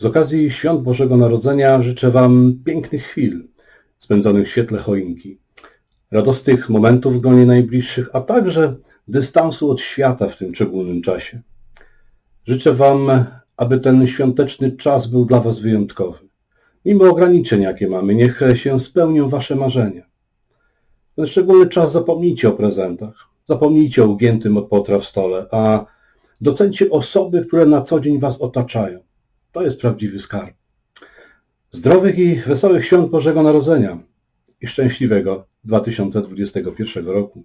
Z okazji Świąt Bożego Narodzenia życzę Wam pięknych chwil spędzonych w świetle choinki, radosnych momentów w gronie najbliższych, a także dystansu od świata w tym szczególnym czasie. Życzę Wam, aby ten świąteczny czas był dla Was wyjątkowy. Mimo ograniczeń, jakie mamy, niech się spełnią Wasze marzenia. Ten szczególny czas zapomnijcie o prezentach, zapomnijcie o ugiętym od potraw stole, a docencie osoby, które na co dzień Was otaczają. To jest prawdziwy skarb. Zdrowych i wesołych świąt Bożego Narodzenia i szczęśliwego 2021 roku.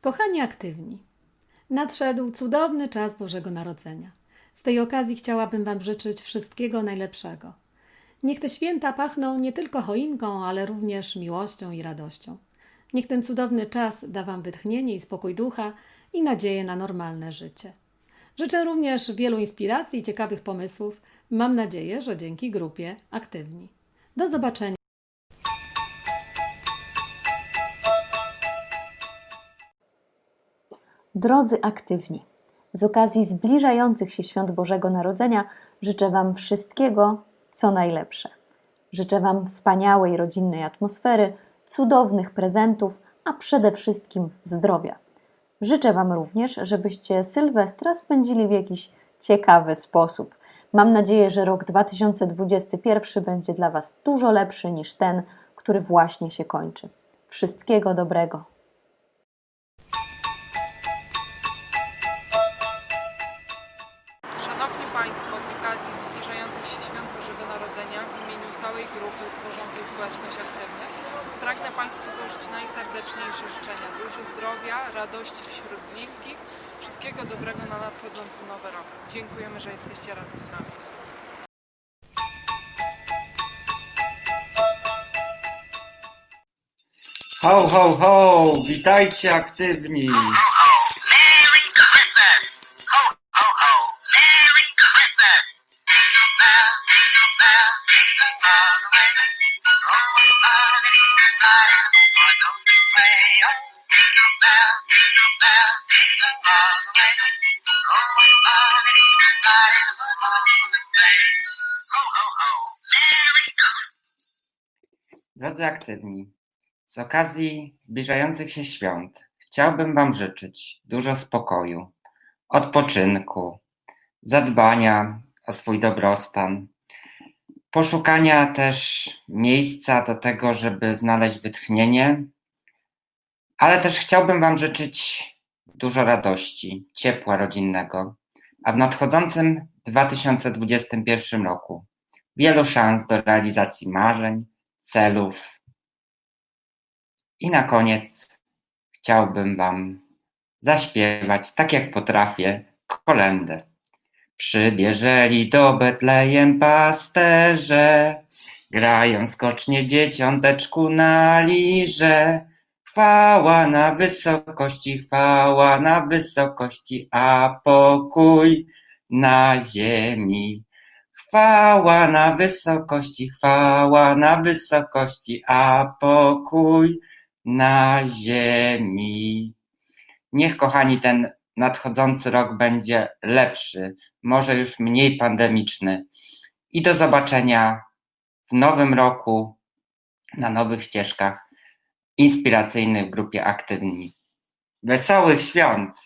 Kochani aktywni, nadszedł cudowny czas Bożego Narodzenia. Z tej okazji chciałabym Wam życzyć wszystkiego najlepszego. Niech te święta pachną nie tylko choinką, ale również miłością i radością. Niech ten cudowny czas da Wam wytchnienie i spokój ducha i nadzieję na normalne życie. Życzę również wielu inspiracji i ciekawych pomysłów. Mam nadzieję, że dzięki grupie aktywni. Do zobaczenia. Drodzy aktywni, z okazji zbliżających się świąt Bożego Narodzenia życzę Wam wszystkiego, co najlepsze. Życzę Wam wspaniałej rodzinnej atmosfery, cudownych prezentów, a przede wszystkim zdrowia. Życzę Wam również, żebyście Sylwestra spędzili w jakiś ciekawy sposób. Mam nadzieję, że rok 2021 będzie dla Was dużo lepszy niż ten, który właśnie się kończy. Wszystkiego dobrego. Szanowni Państwo, z okazji zbliżających się świąt Bożego Narodzenia w imieniu całej grupy tworzącej społeczność aktywnych pragnę Państwu złożyć najserdeczniejsze życzenia dużo zdrowia, radości wśród bliskich, wszystkiego dobrego na nadchodzący nowy rok. Dziękujemy, że jesteście razem z nami. Ho, ho, ho! Witajcie aktywni! Merry Drodzy aktywni, z okazji zbliżających się świąt chciałbym Wam życzyć dużo spokoju, odpoczynku, zadbania o swój dobrostan, poszukania też miejsca do tego, żeby znaleźć wytchnienie, ale też chciałbym Wam życzyć dużo radości, ciepła rodzinnego, a w nadchodzącym 2021 roku wielu szans do realizacji marzeń, celów. I na koniec chciałbym Wam zaśpiewać, tak jak potrafię, kolendę. Przybierzeli do Betlejem pasterze, grają skocznie dzieciąteczku na lirze. Chwała na wysokości, chwała na wysokości, a pokój na ziemi. Chwała na wysokości, chwała na wysokości, a pokój na ziemi. Niech, kochani, ten nadchodzący rok będzie lepszy, może już mniej pandemiczny. I do zobaczenia w nowym roku na nowych ścieżkach inspiracyjny w grupie Aktywni. Wesołych Świąt!